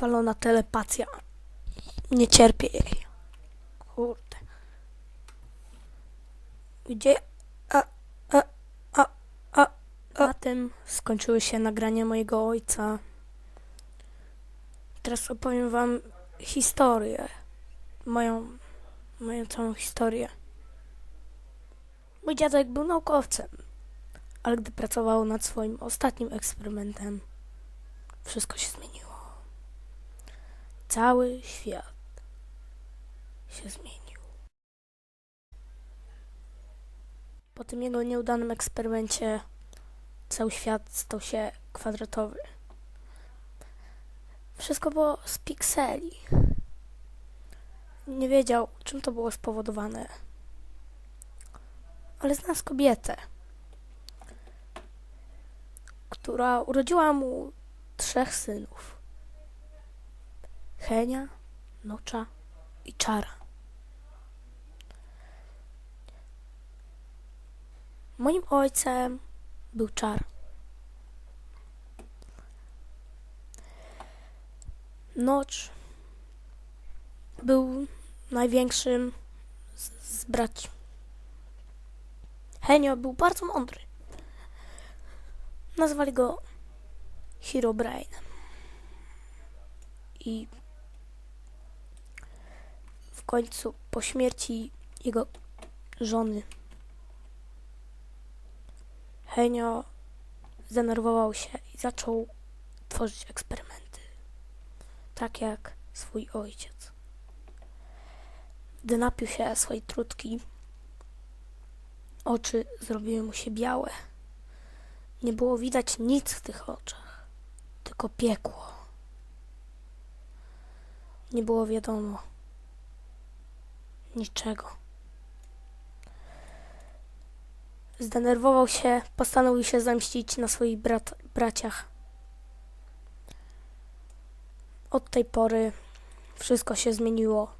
Walona telepatia. Nie cierpię jej. Kurde. Gdzie... A, a, a, a, a. Na tym skończyły się nagrania mojego ojca. Teraz opowiem wam historię. Moją, moją całą historię. Mój dziadek był naukowcem, ale gdy pracował nad swoim ostatnim eksperymentem, wszystko się zmieniło. Cały świat się zmienił. Po tym jego nieudanym eksperymencie cały świat stał się kwadratowy. Wszystko było z pikseli. Nie wiedział, czym to było spowodowane. Ale znalazł kobietę, która urodziła mu trzech synów. Henia, Nocza i Czara. Moim ojcem był Czar. Nocz był największym z, z braci. Henio był bardzo mądry. Nazwali go Herobrine. I końcu po śmierci jego żony Henio zdenerwował się i zaczął tworzyć eksperymenty. Tak jak swój ojciec. Gdy napił się swojej trutki, oczy zrobiły mu się białe. Nie było widać nic w tych oczach, tylko piekło. Nie było wiadomo niczego. Zdenerwował się, postanowił się zemścić na swoich brat- braciach. Od tej pory wszystko się zmieniło.